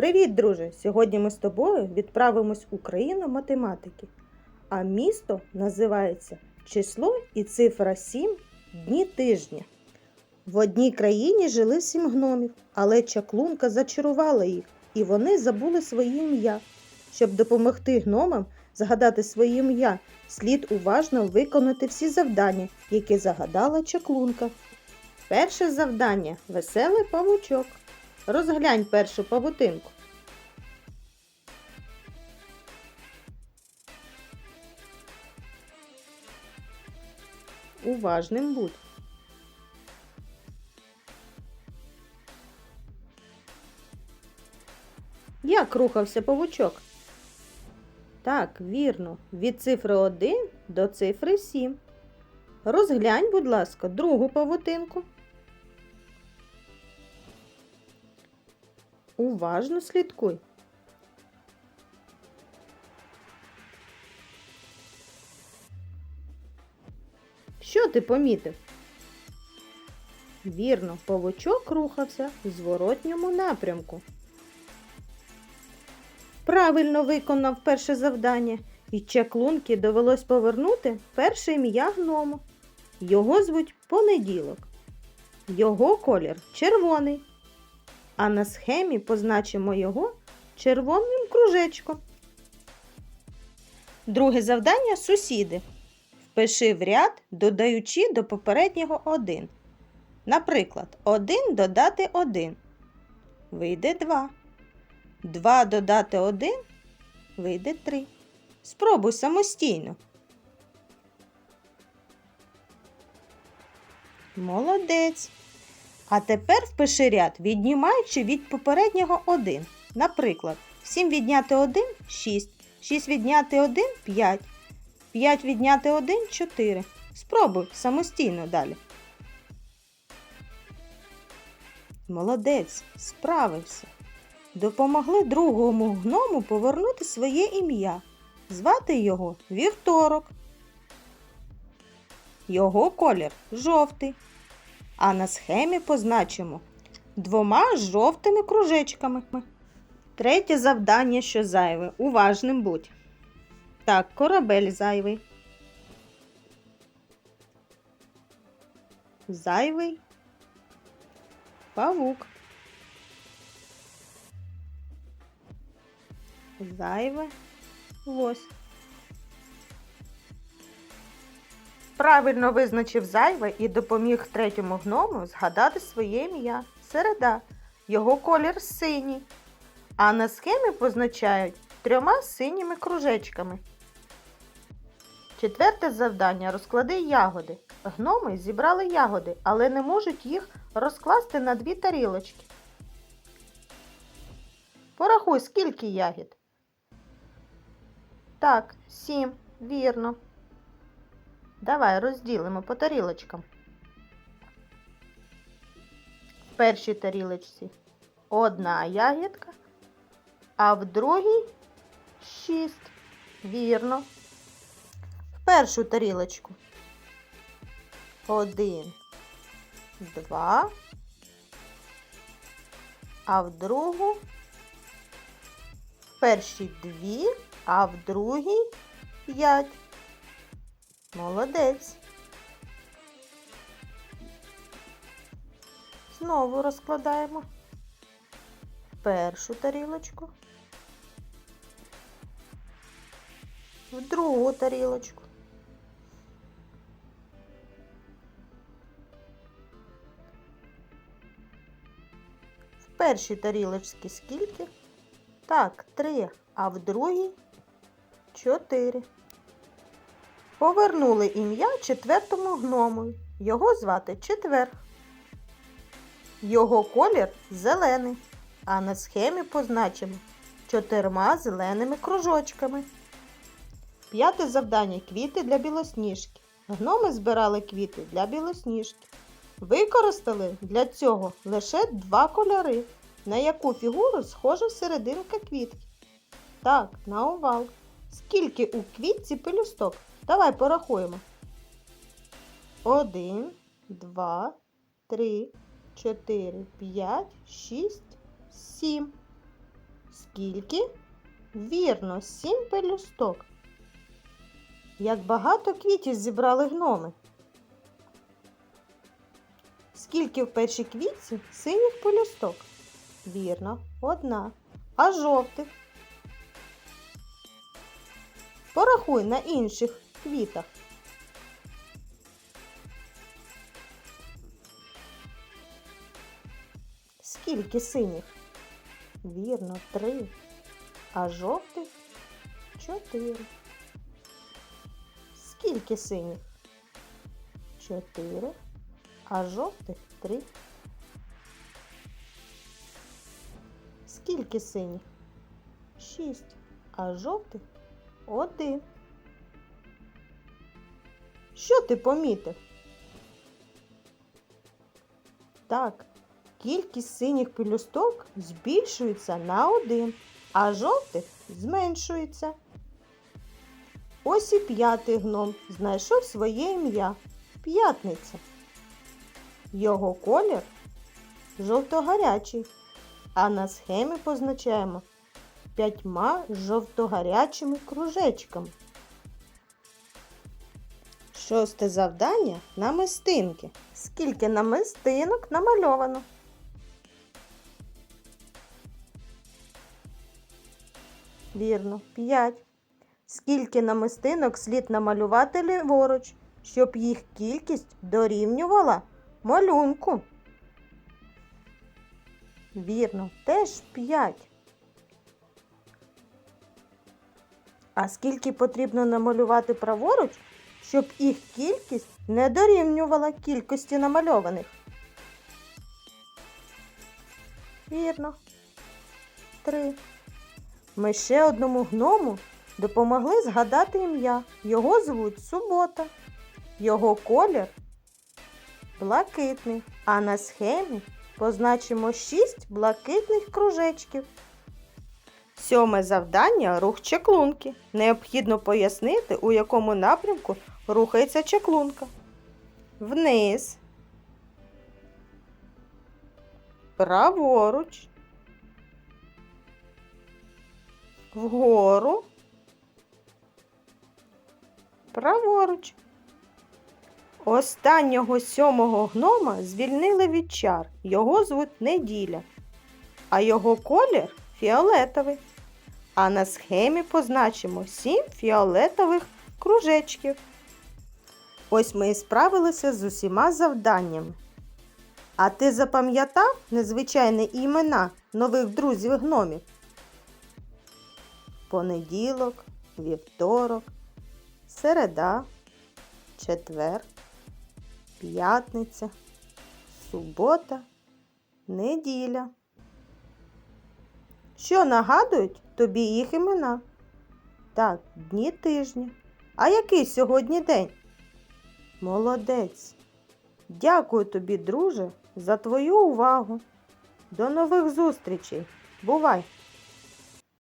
Привіт, друже! Сьогодні ми з тобою відправимось у країну математики. А місто називається Число і цифра 7 дні тижня. В одній країні жили сім гномів, але чаклунка зачарувала їх, і вони забули своє ім'я. Щоб допомогти гномам згадати своє ім'я, слід уважно виконати всі завдання, які загадала чаклунка. Перше завдання веселий павучок. Розглянь першу павутинку. Уважним будь. Як рухався павучок? Так, вірно, від цифри 1 до цифри 7. Розглянь, будь ласка, другу павутинку. Уважно слідкуй. Що ти помітив? Вірно, павучок рухався в зворотньому напрямку. Правильно виконав перше завдання, і чаклунки довелось повернути перше ім'я гному. Його звуть понеділок. Його колір червоний а на схемі позначимо його червоним кружечком. Друге завдання сусіди. Впиши в ряд, додаючи до попереднього 1. Наприклад, 1 додати 1. Вийде 2. 2 додати 1 вийде 3. Спробуй самостійно. Молодець. А тепер впиши ряд, віднімаючи від попереднього 1. Наприклад, 7 відняти 1 6. 6 відняти 1 5. 5 відняти 1 4. Спробуй самостійно далі. Молодець, справився. Допомогли другому гному повернути своє ім'я. Звати його вівторок. Його колір жовтий а на схемі позначимо двома жовтими кружечками. Третє завдання, що зайве. Уважним будь. Так, корабель зайвий. Зайвий павук. Зайве лось. Правильно визначив зайве і допоміг третьому гному згадати своє ім'я середа. Його колір синій. А на схемі позначають трьома синіми кружечками. Четверте завдання розклади ягоди. Гноми зібрали ягоди, але не можуть їх розкласти на дві тарілочки. Порахуй, скільки ягід. Так, сім, вірно. Давай розділимо по тарілочкам. В першій тарілочці одна ягідка, а в другій шість. Вірно. В першу тарілочку один, два, а в другу в першій дві, а в другій п'ять. Молодець. Знову розкладаємо першу тарілочку, в другу тарілочку. В першій тарілочці скільки? Так, три, а в другій чотири. Повернули ім'я четвертому гному. Його звати Четвер. Його колір зелений, а на схемі позначимо чотирма зеленими кружочками. П'яте завдання квіти для білосніжки. Гноми збирали квіти для білосніжки. Використали для цього лише два кольори, на яку фігуру схожа серединка квітки. Так, на овал. Скільки у квітці пелюсток? Давай порахуємо. Один, два, три, чотири, п'ять, шість, сім. Скільки? Вірно, сім пелюсток. Як багато квітів зібрали гноми. Скільки в першій квітці синіх пелюсток? Вірно, одна. А жовтих? Порахуй на інших квітах. Скільки синіх? Вірно, три. А жовтих чотири. Скільки синіх? Чотири. А жовтих три. Скільки синіх? Шість. А жовтих один. Що ти помітив? Так, кількість синіх пелюсток збільшується на один, а жовтих зменшується. Ось і п'ятий гном знайшов своє ім'я п'ятниця. Його колір жовто-гарячий, а на схемі позначаємо п'ятьма жовто-гарячими кружечками. Шосте завдання намистинки. Скільки намистинок намальовано? Вірно, п'ять. Скільки намистинок слід намалювати ліворуч, щоб їх кількість дорівнювала малюнку? Вірно, теж п'ять. А скільки потрібно намалювати праворуч, щоб їх кількість не дорівнювала кількості намальованих? Вірно. Три. Ми ще одному гному допомогли згадати ім'я. Його звуть Субота. Його колір блакитний. А на схемі позначимо шість блакитних кружечків. Сьоме завдання рух чеклунки. Необхідно пояснити, у якому напрямку рухається чеклунка. Вниз. Праворуч. Вгору. Праворуч. Останнього сьомого гнома звільнили від чар. Його звуть Неділя, а його колір фіолетовий. А на схемі позначимо сім фіолетових кружечків. Ось ми і справилися з усіма завданнями. А ти запам'ятав незвичайні імена нових друзів гномів? Понеділок, вівторок, середа, четвер, п'ятниця, субота, неділя. Що нагадують тобі їх імена? Так, дні тижня. А який сьогодні день? Молодець. Дякую тобі, друже, за твою увагу. До нових зустрічей. Бувай!